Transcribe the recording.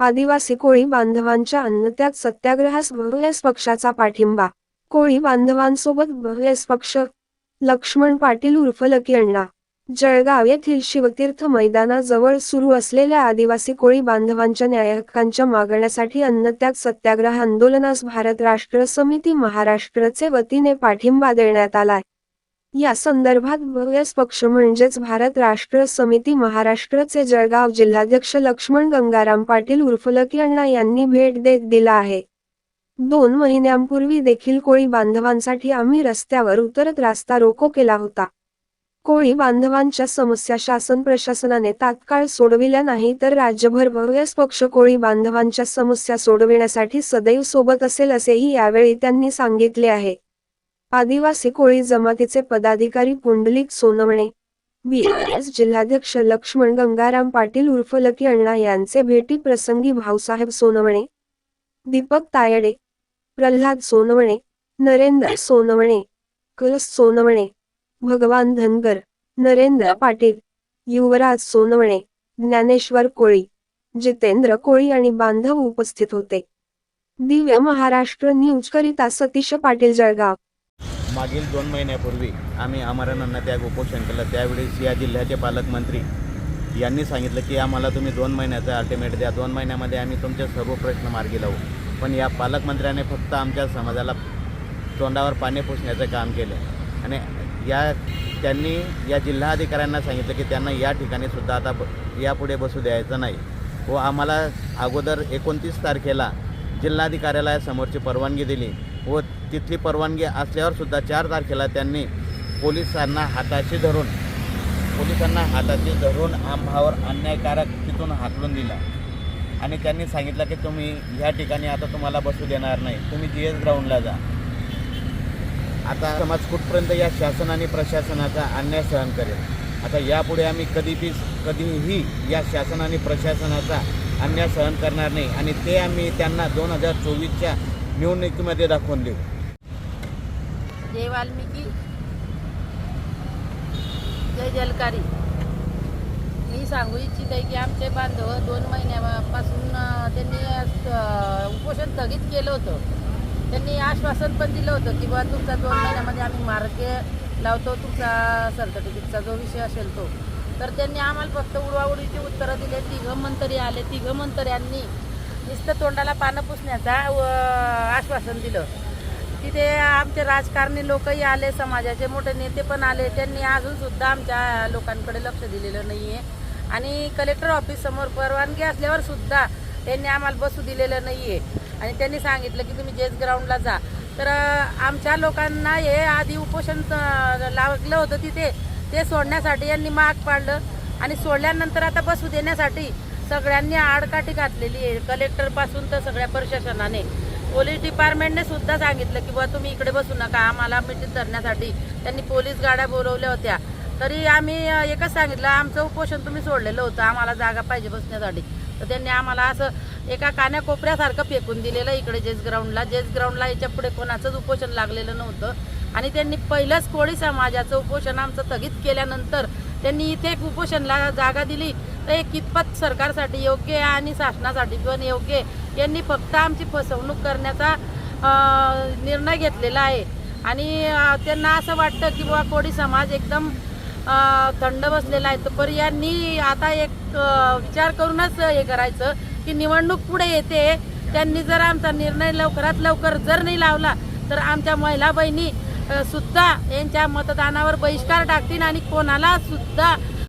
आदिवासी कोळी बांधवांच्या अन्नत्याग सत्याग्रहास बहुएस पक्षाचा पाठिंबा. कोळी बांधवांसोबत बहुएस पक्ष. लक्ष्मण पाटील उर्फ लकी अण्णा. जळगाव येथील शिवतीर्थ मैदानाजवळ सुरू असलेल्या आदिवासी कोळी बांधवांच्या न्यायहक्कांच्या मागण्यासाठी अन्नत्याग सत्याग्रह आंदोलनास भारत राष्ट्र समिती महाराष्ट्रचे वतीने पाठिंबा देण्यात आलाय. या संदर्भात बहुएस पक्ष म्हणजेच भारत राष्ट्र समिती महाराष्ट्रचे जळगाव जिल्हाध्यक्ष लक्ष्मण गंगाराम पाटील उर्फ लकी अण्णा यांनी भेट देत दिला आहे. दोन महिन्यांपूर्वी देखील कोळी बांधवांसाठी आम्ही रस्त्यावर उतरत रास्ता रोको केला होता. कोळी बांधवांच्या समस्या शासन प्रशासनाने तात्काळ सोडविल्या नाही तर राज्यभर बहुएस पक्ष कोळी बांधवांच्या समस्या सोडविण्यासाठी सदैव सोबत असेल असेही यावेळी त्यांनी सांगितले आहे. आदिवासी कोळी जमातीचे पदाधिकारी पुंडलिक सोनवणे बीएस जिल्हाध्यक्ष लक्ष्मण गंगाराम पाटील उर्फ लकी अण्णा यांचे भेटी प्रसंगी भाऊसाहेब सोनवणे दीपक तायडे प्रल्हाद सोनवणे नरेंद्र सोनवणे कलस सोनवणे भगवान धनगर नरेंद्र पाटील युवराज सोनवणे ज्ञानेश्वर कोळी जितेंद्र कोळी आणि बांधव उपस्थित होते. दिव्य महाराष्ट्र न्यूज करिता सतीश पाटील जळगाव. मागील दोन महिन्यापूर्वी आम्ही अमरानांना त्याग उपोषण केलं. त्यावेळेस या जिल्ह्याचे पालकमंत्री यांनी सांगितलं की आम्हाला तुम्ही दोन महिन्याचा अल्टिमेट द्या. दोन महिन्यामध्ये आम्ही तुमचे सर्व प्रश्न मार्गी लावू. पण या पालकमंत्र्याने फक्त आमच्या समाजाला तोंडावर पाणी पुसण्याचं काम केलं. आणि या त्यांनी या जिल्हाधिकाऱ्यांना सांगितलं की त्यांना या ठिकाणी सुद्धा आता ब यापुढे बसू द्यायचं नाही. व आम्हाला अगोदर एकोणतीस तारखेला जिल्हाधिकाऱ्यालयासमोरची परवानगी दिली. व तिथली परवानगी असल्यावर सुद्धा चार तारखेला त्यांनी पोलिसांना हाताशी धरून पोलिसांना हाताशी धरून आंभावर अन्यायकारक तिथून हाकलून दिला. आणि त्यांनी सांगितलं की तुम्ही ह्या ठिकाणी आता तुम्हाला बसू देणार नाही. तुम्ही जी एस ग्राउंडला जा. आता समाज कुठपर्यंत या शासन आणि प्रशासनाचा अन्याय सहन करेल? आता यापुढे आम्ही कधीबी कधीही या शासन आणि प्रशासनाचा अन्याय सहन करणार नाही. आणि ते आम्ही त्यांना दोन हजार चोवीसच्या निवडणुकीमध्ये दाखवून देऊ. जय वाल्मिकी जय जलकारी. मी सांगू इच्छित आहे की आमचे बांधव दोन महिन्यापासून त्यांनी उपोषण स्थगित केलं होतं. त्यांनी आश्वासन पण दिलं होतं की बा तुमचा दोन महिन्यामध्ये आम्ही मार्गे लावतो तुमचा सर्टिफिकेटचा जो विषय असेल तो. तर त्यांनी आम्हाला फक्त उडवाउडीची उत्तरं दिले तिघं मंत्री आले तिघं मंत्र्यांनी नुसतं तोंडाला पानं पुसण्याचा व आश्वासन दिलं. तिथे आमचे राजकारणी लोकही आले समाजाचे मोठे नेते पण आले. त्यांनी अजून सुद्धा आमच्या लोकांकडे लक्ष दिलेलं नाही आहे आणि कलेक्टर ऑफिस समोर परवानगी असल्यावर सुद्धा त्यांनी आम्हाला बसू दिलेलं नाही आहे आणि त्यांनी सांगितलं की तुम्ही जेज ग्राउंडला जा. तर आमच्या लोकांना हे आधी उपोषण लागलं होतं तिथे. ते सोडण्यासाठी यांनी माग पाडलं. आणि सोडल्यानंतर आता बसू देण्यासाठी सगळ्यांनी आडकाठी घातलेली आहे. कलेक्टरपासून तर सगळ्या प्रशासनाने. पोलीस डिपार्टमेंटने सुद्धा सांगितलं की बा तुम्ही इकडे बसू नका. आम्हाला मिटिंग धरण्यासाठी त्यांनी पोलीस गाड्या बोलवल्या होत्या. तरी आम्ही एकच सांगितलं आमचं उपोषण तुम्ही सोडलेलं होतं. आम्हाला जागा पाहिजे बसण्यासाठी. तर त्यांनी आम्हाला असं एका कान्या कोपऱ्यासारखं फेकून दिलेलं इकडे जेस ग्राउंडला जेस ग्राउंडला याच्यापुढे कोणाचंच उपोषण लागलेलं नव्हतं. आणि त्यांनी पहिलंच कोळी समाजाचं उपोषण आमचं स्थगित केल्यानंतर त्यांनी इथे एक उपोषणला जागा दिली. तर हे कितपत सरकारसाठी योग्य आहे आणि शासनासाठी पण योग्य आहे यांनी फक्त आमची फसवणूक करण्याचा निर्णय घेतलेला आहे. आणि त्यांना असं वाटतं की बुवा कोळी समाज एकदम थंड बसलेला आहे. तर पण यांनी आता एक विचार करूनच हे करायचं की निवडणूक पुढे येते. त्यांनी जर आमचा निर्णय लवकरात लवकर जर नाही लावला तर आमच्या महिला बहिणी सुद्धा यांच्या मतदानावर बहिष्कार टाकतील आणि कोणाला सुद्धा